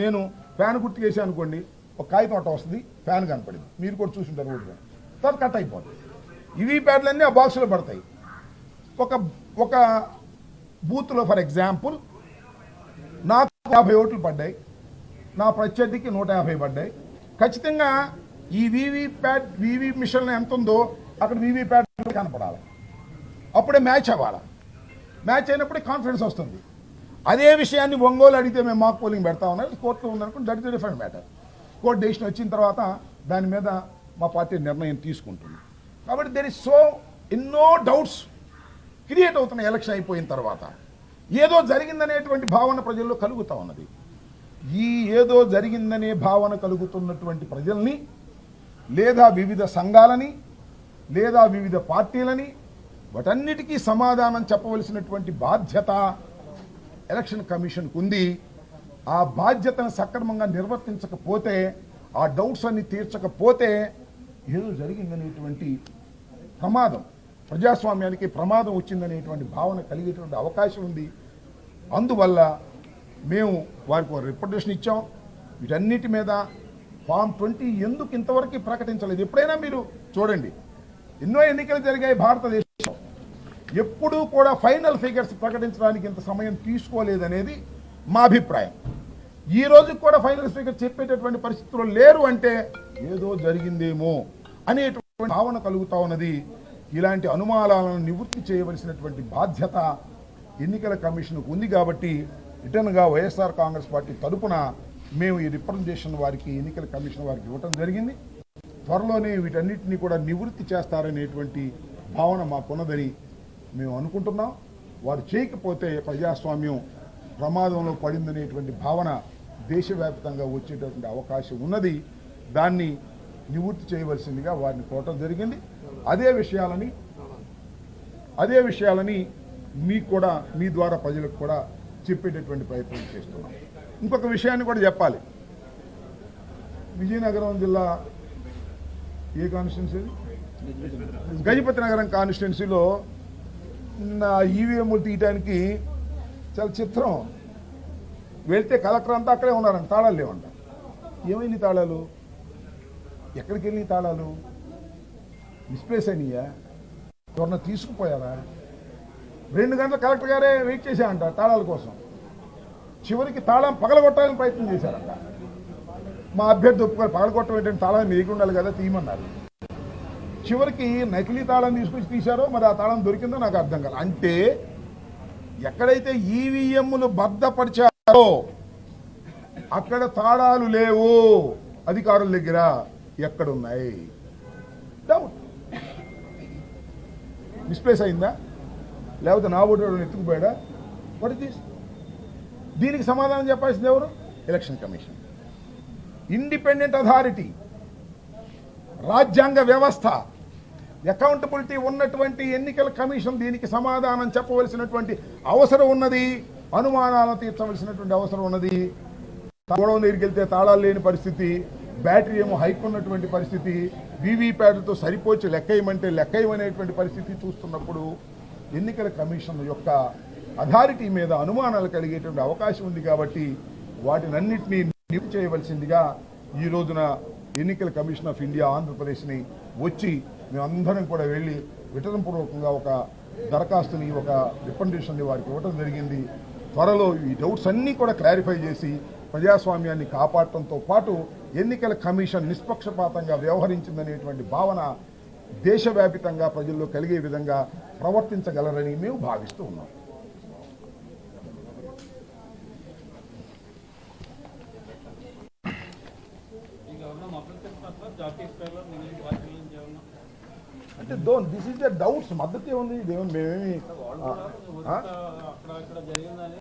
నేను ఫ్యాన్ గుర్తు చేశాను అనుకోండి ఒక కాగితం అట్ట వస్తుంది ఫ్యాన్ కనపడింది. మీరు కూడా చూసుంటారు రోడ్డు తర్వాత కట్ అయిపోతుంది ఇవి ప్యాడ్లన్నీ ఆ బాక్స్లో పడతాయి. ఒక ఒక బూత్లో ఫర్ ఎగ్జాంపుల్ నాకు యాభై ఓట్లు పడ్డాయి. నా ప్రత్యర్థికి నూట యాభై పడ్డాయి. ఖచ్చితంగా ఈ వీవీ ప్యాడ్ వీవీ మిషన్ ఎంత ఉందో అక్కడ వీవీ ప్యాడ్ కనపడాలి. అప్పుడే మ్యాచ్ అవ్వాలి. మ్యాచ్ అయినప్పుడే కాన్ఫిడెన్స్ వస్తుంది. అదే విషయాన్ని ఒంగోలు అడిగితే మేము మాక్ పోలింగ్ పెడతా ఉన్నారు. కోర్టులో ఉందనుకుంటే that is different matter. Court decision వచ్చిన తర్వాత దాని మీద మా పార్టీ నిర్ణయం తీసుకుంటుంది. కాబట్టి దెర్ ఇస్ సో ఎన్నో డౌట్స్ క్రియేట్ అవుతున్న ఎలక్షన్ అయిపోయిన తర్వాత ఏదో జరిగిందనేటువంటి భావన ప్రజల్లో కలుగుతూ ఉన్నది. ఈ ఏదో జరిగిందనే భావన కలుగుతున్నటువంటి ప్రజల్ని లేదా వివిధ సంఘాలని లేదా వివిధ పార్టీలని వాటన్నిటికీ సమాధానం చెప్పవలసినటువంటి బాధ్యత ఎలక్షన్ కమిషన్కు ఉంది ఆ బాధ్యతను సక్రమంగా నిర్వర్తించకపోతే ఆ డౌట్స్ అన్ని తీర్చకపోతే ఏదో జరిగిందనేటువంటి ప్రమాదం. ప్రజాస్వామ్యానికి ప్రమాదం వచ్చిందనేటువంటి భావన కలిగేటువంటి అవకాశం ఉంది. అందువల్ల మేము వారికి ఒక ఇచ్చాం. వీటన్నిటి మీద ఫామ్ ట్వంటీ ఎందుకు ఇంతవరకు ప్రకటించలేదు? ఎప్పుడైనా మీరు చూడండి. ఎన్నో ఎన్నికలు జరిగాయి భారతదేశం ఎప్పుడూ కూడా ఫైనల్ ఫిగర్స్ ప్రకటించడానికి ఇంత సమయం తీసుకోలేదనేది మా అభిప్రాయం. ఈ రోజు కూడా ఫైనల్ ఫిగర్ చెప్పేటటువంటి పరిస్థితుల్లో లేరు అంటే ఏదో జరిగిందేమో అనేటువంటి భావన కలుగుతా ఉన్నది. ఇలాంటి అనుమానాలను నివృత్తి చేయవలసినటువంటి బాధ్యత ఎన్నికల కమిషన్కు ఉంది కాబట్టి రిటర్న్గా వైఎస్ఆర్ కాంగ్రెస్ పార్టీ తరపున మేము ఈ రిప్రజెంటేషన్ వారికి ఎన్నికల కమిషన్ వారికి ఇవ్వటం జరిగింది. త్వరలోనే వీటన్నిటిని కూడా నివృత్తి చేస్తారనేటువంటి భావన మాకున్నదని మేము అనుకుంటున్నాం. వారు చేయకపోతే ప్రజాస్వామ్యం ప్రమాదంలో పడిందనేటువంటి భావన దేశవ్యాప్తంగా వచ్చేటటువంటి అవకాశం ఉన్నది. దాన్ని నివృత్తి చేయవలసిందిగా వారిని కోరటం జరిగింది. అదే విషయాలని అదే విషయాలని మీకు కూడా మీ ద్వారా ప్రజలకు కూడా చెప్పేటటువంటి ప్రయత్నం చేస్తున్నాం. ఇంకొక విషయాన్ని కూడా చెప్పాలి. విజయనగరం జిల్లా ఏ కాన్స్టిట్యున్సీ గజపతి నగరం కాన్స్టిట్యున్సీలో ఈవీఎంలు తీయటానికి చాలా చిత్రం. వెళ్తే కలెక్టర్ అంతా అక్కడే ఉన్నారంట తాళాలు లేవంట. ఏమైంది తాళాలు? ఎక్కడికి వెళ్ళి తాళాలు? మిస్ప్లేస్ అయినాయా? ఎవరన్నా తీసుకుపోయారా? రెండు గంటల కలెక్టర్ గారే వెయిట్ చేశారంట తాళాల కోసం. చివరికి తాళం పగలగొట్టాలని ప్రయత్నం చేశారంట. మా అభ్యర్థి ఒప్పుకొని పగలగొట్టడం ఏంటంటే తాళం మీకు ఉండాలి కదా తీయమన్నారు. చివరికి నకిలీ తాళం తీసుకొచ్చి తీశారో మరి ఆ తాళం దొరికిందో నాకు అర్థం కాదు అంటే ఎక్కడైతే ఈవీఎంలు బద్దపరిచారో అక్కడ తాళాలు లేవు. అధికారుల దగ్గర ఎక్కడున్నాయి? డౌట్ మిస్ప్లేస్ అయిందా? లేకపోతే నా ఓటు ఎత్తుకుపోయాడా? వాట్ దిస్ దీనికి సమాధానం చెప్పాల్సింది ఎవరు? ఎలక్షన్ కమిషన్ ఇండిపెండెంట్ అథారిటీ రాజ్యాంగ వ్యవస్థ. అకౌంటబిలిటీ ఉన్నటువంటి ఎన్నికల కమిషన్ దీనికి సమాధానం చెప్పవలసినటువంటి అవసరం ఉన్నది. అనుమానాలను తీర్చవలసినటువంటి అవసరం ఉన్నది. గొడవ దగ్గరికి వెళ్తే తాళాలు లేని పరిస్థితి బ్యాటరీ ఏమో హైక్ ఉన్నటువంటి పరిస్థితి వీవీప్యాట్లతో సరిపోచి లెక్కయమంటే లెక్కయమనేటువంటి పరిస్థితి చూస్తున్నప్పుడు ఎన్నికల కమిషన్ యొక్క అథారిటీ మీద అనుమానాలు కలిగేటువంటి అవకాశం ఉంది కాబట్టి వాటినన్నింటినీ నిపు చేయవలసిందిగా ఈ రోజున ఎన్నికల కమిషన్ ఆఫ్ ఇండియా ఆంధ్రప్రదేశ్ని వచ్చి మేమందరం కూడా వెళ్ళి విటనపూర్వకంగా ఒక దరఖాస్తుని ఒక రికమెండేషన్ని వారికి ఇవ్వటం జరిగింది. త్వరలో ఈ డౌట్స్ అన్నీ కూడా క్లారిఫై చేసి ప్రజాస్వామ్యాన్ని కాపాడటంతో పాటు ఎన్నికల కమిషన్ నిష్పక్షపాతంగా వ్యవహరించిందనేటువంటి భావన దేశవ్యాపితంగా ప్రజల్లో కలిగే విధంగా ప్రవర్తించగలరని మేము భావిస్తూ ఉన్నాం. జాతీయ స్థాయిలో అంటే don't this is the doubts మద్దతు ఉంది దేవుని మేమేమి